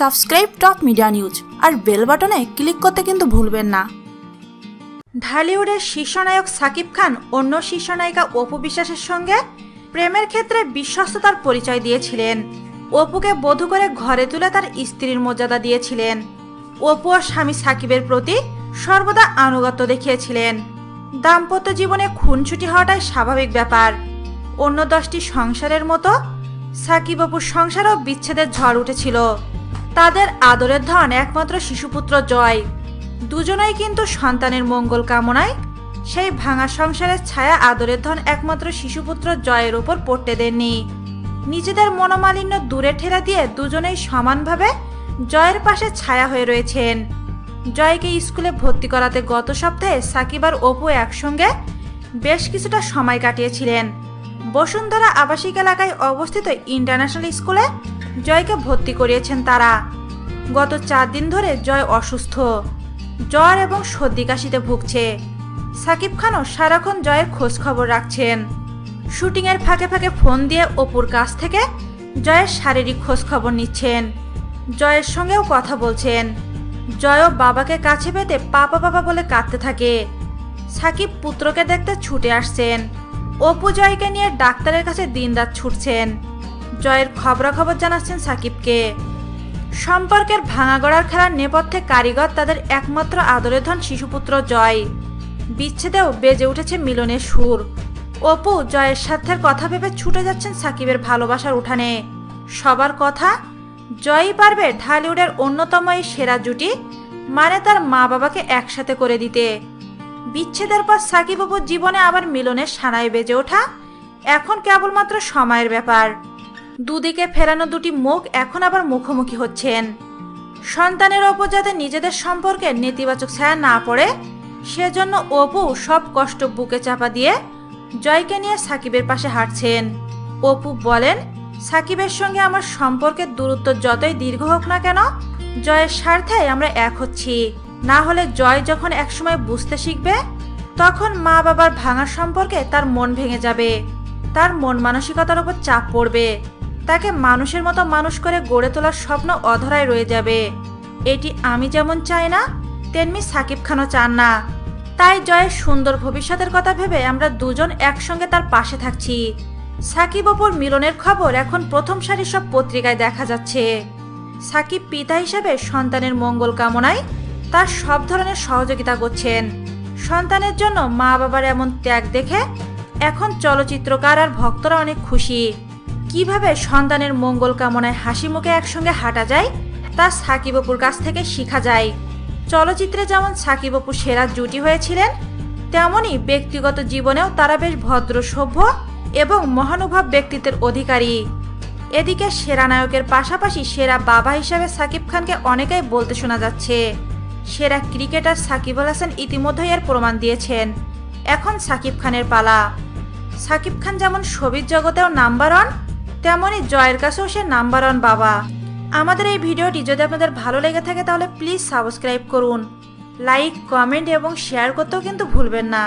Subscribe Top Media News আর bell বাটনে click করতে কিন্তু ভুলবেন না। ঢালিউডের শীর্ষনায়ক সাকিব খান অন্য শীর্ষনায়িকা অপু বিশ্বাসের সঙ্গে প্রেমের ক্ষেত্রে বিশ্বস্ততার পরিচয় দিয়েছিলেন। অপুকে বধূ করে ঘরে তুলে তার স্ত্রীর মর্যাদা দিয়েছিলেন। অপু ও স্বামী সাকিবের প্রতি সর্বদা আনুগত্য দেখিয়েছিলেন। দাম্পত্য জীবনে খুনছুটি হওয়াটাই স্বাভাবিক ব্যাপার। অন্য দশটি সংসারের মতো সাকিব অপুর সংসারও বিচ্ছেদের ঝড় উঠেছিল। তাদের আদরের ধন একমাত্র শিশুপুত্র জয়। দুজনেই কিন্তু সন্তানের মঙ্গল কামনায় সেই ভাঙা সংসারের ছায়া আদরের ধন একমাত্র শিশুপুত্র জয়ের ওপর পড়তে দেননি। নিজেদের মনোমালিন্য দূরে ঠেলা দিয়ে দুজনেই সমানভাবে জয়ের পাশে ছায়া হয়ে রয়েছেন। জয়কে স্কুলে ভর্তি করাতে গত সপ্তাহে সাকিব আর অপু একসঙ্গে বেশ কিছুটা সময় কাটিয়েছিলেন। বসুন্ধরা আবাসিক এলাকায় অবস্থিত ইন্টারন্যাশনাল স্কুলে জয়কে ভর্তি করিয়েছেন তারা। গত চার দিন ধরে জয় অসুস্থ। জ্বর এবং সর্দি কাশিতে ভুগছে। সাকিব খানও সারাক্ষণ জয়ের খোঁজ খবর রাখছেন। শুটিংয়ের ফাঁকে ফাঁকে ফোন দিয়ে অপুর কাছ থেকে জয়ের শারীরিক খোঁজ খবর নিচ্ছেন। জয়ের সঙ্গেও কথা বলছেন। জয়ও বাবাকে কাছে পেতে পাপা পাপা বলে কাঁদতে থাকে। সাকিব পুত্রকে দেখতে ছুটে আসছেন। অপু জয়কে নিয়ে ডাক্তারের কাছে দিনরাত ছুটছেন। জয়ের খবরাখবর জানাচ্ছেন সাকিবকে। সম্পর্কের ভাঙাগড়ার খেলার নেপথ্যে কারিগর তাদের একমাত্র আদরের ধন শিশুপুত্র জয়। বিচ্ছেদেও বেজে উঠেছে মিলনের সুর। অপু জয়ের স্বার্থের কথা ভেবে ছুটে যাচ্ছেন সাকিবের ভালোবাসার উঠানে। সবার কথা, জয়ই পারবে ঢালিউডের অন্যতম এই সেরা জুটি মানে তার মা বাবাকে একসাথে করে দিতে। বিচ্ছেদের পর সাকিব অপুর জীবনে আবার মিলনের সানায় বেজে ওঠা এখন কেবলমাত্র সময়ের ব্যাপার। দুদিকে ফেরানো দুটি মুখ এখন আবার মুখোমুখি হচ্ছেন। সন্তানের ওপর যাতে নিজেদের সম্পর্কে নেতিবাচক ছায়া না পড়ে, সেজন্য অপু সব কষ্ট বুকে চাপা দিয়ে জয়কে নিয়ে সাকিবের পাশে হাঁটছেন। অপু বলেন, সাকিবের সঙ্গে আমার সম্পর্কের দূরত্ব যতই দীর্ঘ হোক না কেন, জয়ের স্বার্থে আমরা এক হচ্ছি। না হলে জয় যখন একসময় বুঝতে শিখবে, তখন মা বাবার ভাঙার সম্পর্কে তার মন ভেঙে যাবে। তার মন মানসিকতার উপর চাপ পড়বে। তাকে মানুষের মতো মানুষ করে গড়ে তোলার স্বপ্ন অধরায় রয়ে যাবে। এটি আমি যেমন চাই না, তেমনি সাকিব খানও চান না। তাই জয়ের সুন্দর ভবিষ্যতের কথা ভেবে আমরা দুজন একসঙ্গে তার পাশে থাকছি। সাকিব ওপর মিলনের খবর এখন প্রথম সারির সব পত্রিকায় দেখা যাচ্ছে। সাকিব পিতা হিসেবে সন্তানের মঙ্গল কামনায় তার সব ধরনের সহযোগিতা করছেন। সন্তানের জন্য মা বাবার এমন ত্যাগ দেখে এখন চলচ্চিত্রকার আর ভক্তরা অনেক খুশি। কীভাবে সন্তানের মঙ্গল কামনায় হাসি মুখে একসঙ্গে হাঁটা যায়, তা সাকিব অপুর কাছ থেকে শেখা যায়। চলচ্চিত্রে যেমন সাকিব অপু সেরা জুটি হয়েছিলেন, তেমনই ব্যক্তিগত জীবনেও তারা বেশ ভদ্র, সভ্য এবং মহানুভব ব্যক্তিত্বের অধিকারী। এদিকে সেরা নায়কের পাশাপাশি সেরা বাবা হিসাবে সাকিব খানকে অনেকেই বলতে শোনা যাচ্ছে। সেরা ক্রিকেটার সাকিব আল হাসান ইতিমধ্যেই এর প্রমাণ দিয়েছেন। এখন সাকিব খানের পালা। সাকিব খান যেমন ছবির জগতেও নাম্বার ওয়ান তেমনই জয়ের কাছেও সে নাম্বার ওয়ান বাবা। আমাদের এই ভিডিওটি যদি আপনাদের ভালো লেগে থাকে তাহলে প্লিজ সাবস্ক্রাইব করুন। লাইক কমেন্ট এবং শেয়ার করতেও কিন্তু ভুলবেন না।